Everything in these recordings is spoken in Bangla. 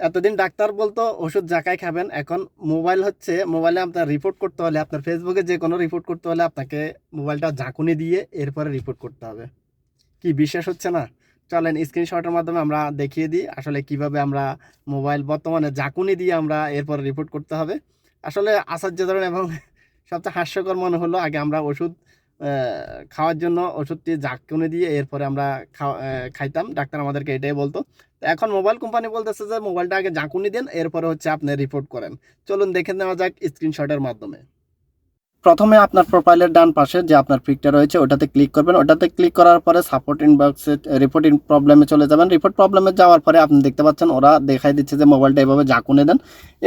এতদিন ডাক্তার বলতো, ওষুধ জাকায় খাবেন। এখন মোবাইল হচ্ছে, মোবাইলে আপনার রিপোর্ট করতে হলে, আপনার ফেসবুকে যে কোনো রিপোর্ট করতে হলে আপনাকে মোবাইলটা ঝাঁকুনি দিয়ে এরপরে রিপোর্ট করতে হবে। কি বিশ্বাস হচ্ছে না? চলেন স্ক্রিনশটের মাধ্যমে আমরা দেখিয়ে দিই, আসলে কীভাবে আমরা মোবাইল বর্তমানে ঝাঁকুনি দিয়ে আমরা এরপরে রিপোর্ট করতে হবে। আসলে আশ্চর্যজনক এবং সবচেয়ে হাস্যকর মনে হলো, আগে আমরা ওষুধ খাওয়ার জন্য ওষুধটি কিনে দিয়ে এরপরে আমরা খাওয়া খাইতাম। ডাক্তার আমাদেরকে এটাই বলতো। এখন মোবাইল কোম্পানি বলতেছে যে মোবাইলটা আগে জাঁকুনি দেন, এরপরে হচ্ছে আপনি রিপোর্ট করেন। চলুন দেখে নেওয়া যাক স্ক্রিনশটের মাধ্যমে। প্রথমে আপনার প্রোফাইলের ডান পাশে যে আপনার পিকটা রয়েছে, ওটাতে ক্লিক করবেন। ওটাতে ক্লিক করার পরে সাপোর্ট ইনবক্সে রিপোর্ট ইন প্রবলেমে চলে যাবেন। রিপোর্ট প্রবলেমে যাওয়ার পরে আপনি দেখতে পাচ্ছেন, ওরা দেখাই দিচ্ছে যে মোবাইলটা এভাবে ঝাঁকুনি দেন।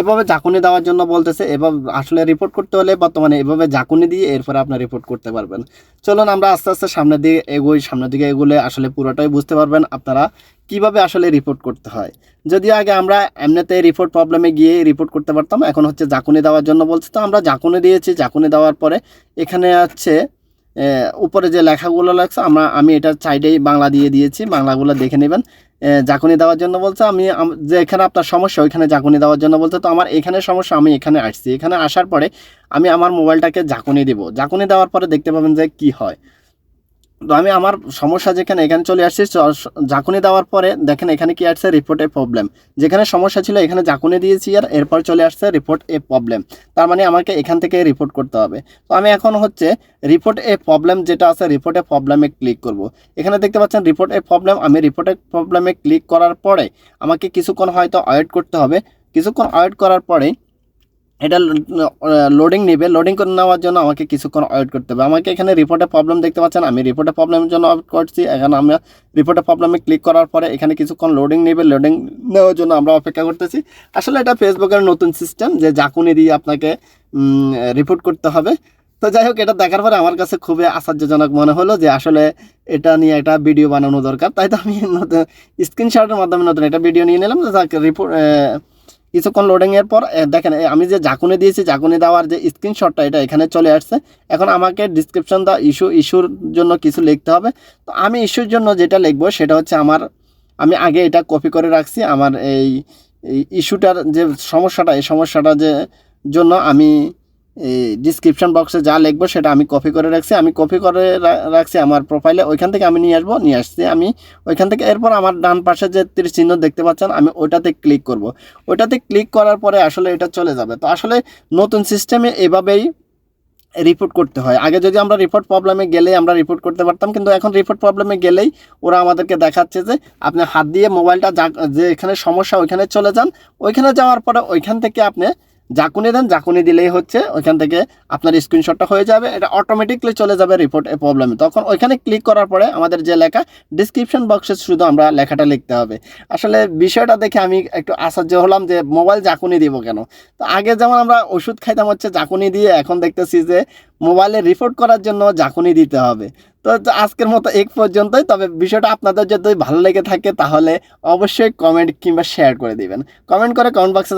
এভাবে ঝাঁকুনি দেওয়ার জন্য বলতেছে, এভাবে আসলে রিপোর্ট করতে হলে বর্তমানে এভাবে ঝাঁকুনি দিয়ে এরপরে আপনার রিপোর্ট করতে পারবেন। চলুন আমরা আস্তে আস্তে সামনের দিকে এগোই। সামনের দিকে এগুলে আসলে পুরোটাই বুঝতে পারবেন। আপনারা কীভাবে আসলে রিপোর্ট করতে হয়? যদিও আগে আমরা এমনিতে রিপোর্ট প্রবলেমে গিয়ে রিপোর্ট করতে পারতাম, এখন হচ্ছে জাকুনি দেওয়ার জন্য বলছে। তো আমরা জাকুনি দিয়েছি জাকুনি দেওয়ার পরে এখানে হচ্ছে উপরে যে লেখাগুলো লাগছে, আমরা, আমি এটা সাইডেই বাংলা দিয়ে দিয়েছি, বাংলাগুলো দেখে নেবেন। জাকুনি দেওয়ার জন্য বলছে, আম- যে এখানে আপনার সমস্যা, ওইখানে জাকুনি দেওয়ার জন্য বলছে। তো আমার এখানে সমস্যা, আমি এখানে আসছি। এখানে আসার পরে আমি আমার মোবাইলটাকে জাকুনি দিব। জাকুনি দেওয়ার পরে দেখতে পাবেন যে কি হয়। তো আমি আমার সমস্যা যেখানে এখানে চলে আসছি জাকুনি দেওয়ার পরে দেখেন এখানে কি আসছে? রিপোর্টে প্রবলেম যেখানে সমস্যা ছিল এখানে ঝাঁকুনি দিয়েছি আর এরপর চলে আসছে রিপোর্ট এ প্রবলেম তার মানে আমাকে এখান থেকে রিপোর্ট করতে হবে। তো আমি এখন হচ্ছে রিপোর্ট এ প্রবলেম যেটা আছে রিপোর্ট এ প্রবলেমে ক্লিক করব। এখানে দেখতে পাচ্ছেন রিপোর্ট এ প্রবলেম আমি রিপোর্ট এ প্রবলেমে ক্লিক করার পরে আমাকে কিছুক্ষণ হয়তো ওয়েট করতে হবে। কিছুক্ষণ ওয়েট করার পরে এটা লোডিং নেবে। লোডিং করে নেওয়ার জন্য আমাকে কিছুক্ষণ ওয়েট করতে হবে। আমাকে এখানে রিপোর্টে প্রবলেম দেখতে পাচ্ছেন? আমি রিপোর্টে প্রবলেমের জন্য ওয়েট করছি। এখানে আমরা রিপোর্টে প্রবলেমে ক্লিক করার পরে এখানে কিছুক্ষণ লোডিং নেবে। লোডিং নেওয়ার জন্য আমরা অপেক্ষা করতেছি। আসলে এটা ফেসবুকের নতুন সিস্টেম যে জাকুনি দিয়ে আপনাকে রিপোর্ট করতে হবে। তো যাই হোক, এটা দেখার পরে আমার কাছে খুবই আশ্চর্যজনক মনে হলো যে আসলে এটা নিয়ে একটা ভিডিও বানানো দরকার। তাই তো আমি নতুন স্ক্রিনশটের মাধ্যমে নতুন একটা ভিডিও নিয়ে নিলাম। রিপোর্ট কিছুক্ষণ লোডিংয়ের পর দেখেন আমি যে ঝাঁকুনে দিয়েছি, ঝাঁকুনে দেওয়ার যে স্ক্রিনশটটা এটা এখানে চলে আসছে। এখন আমাকে ডিসক্রিপশন দা ইস্যু ইস্যুর জন্য কিছু লিখতে হবে। তো আমি ইস্যুর জন্য যেটা লিখব, সেটা হচ্ছে আমার, আমি আগে এটা কপি করে রাখছি। আমার এই ইস্যুটার যে সমস্যাটা, এই সমস্যাটা যে জন্য আমি ডিসক্রিপশন বক্সে যা লিখব সেটা আমি কপি করে রাখছি। আমি কপি করে রাখছি আমার প্রোফাইলে ওইখান থেকে আমি নিয়ে আসব, নিয়ে আসছি আমি। ওইখান থেকে এরপর আমার ডান পাশে যে তীর চিহ্ন দেখতে পাচ্ছেন, আমি ওইটাতে ক্লিক করব। ওইটাতে ক্লিক করার পরে আসলে এটা চলে যাবে। তো আসলে নতুন সিস্টেমে এভাবেই রিপোর্ট করতে হয়। আগে যদি আমরা রিপোর্ট প্রবলেমে গেলেই আমরা রিপোর্ট করতে পারতাম, কিন্তু এখন রিপোর্ট প্রবলেমে গেলেই ওরা আমাদেরকে দেখাচ্ছে যে আপনি হাত দিয়ে মোবাইলটা যা- যে এখানে সমস্যা ওইখানে চলে যান। ওইখানে যাওয়ার পরে ওইখান থেকে আপনি জাকুনি দেন জাকুনি দিলেই হচ্ছে ওইখান থেকে আপনার স্ক্রিনশটটা হয়ে যাবে, এটা অটোমেটিকলি চলে যাবে রিপোর্ট এ প্রবলেমে তখন ওইখানে ক্লিক করার পরে আমাদের যে লেখা ডিসক্রিপশন বক্সে শুধু আমরা লেখাটা লিখতে হবে। আসলে বিষয়টা দেখে আমি একটু আশ্চর্য হলাম যে মোবাইল জাকুনি দিব কেন? তো আগে যেমন আমরা ওষুধ খাইতাম হচ্ছে জাকুনি দিয়ে, এখন দেখতেছি যে মোবাইলে রিপোর্ট করার জন্য জাকুনি দিতে হবে। তো আজকের মতো এক পর্যন্তই, তবে বিষয়টা আপনাদের যদি ভালো লেগে থাকে তাহলে অবশ্যই কমেন্ট কিংবা শেয়ার করে দিবেন। কমেন্ট করে কমেন্ট বক্সে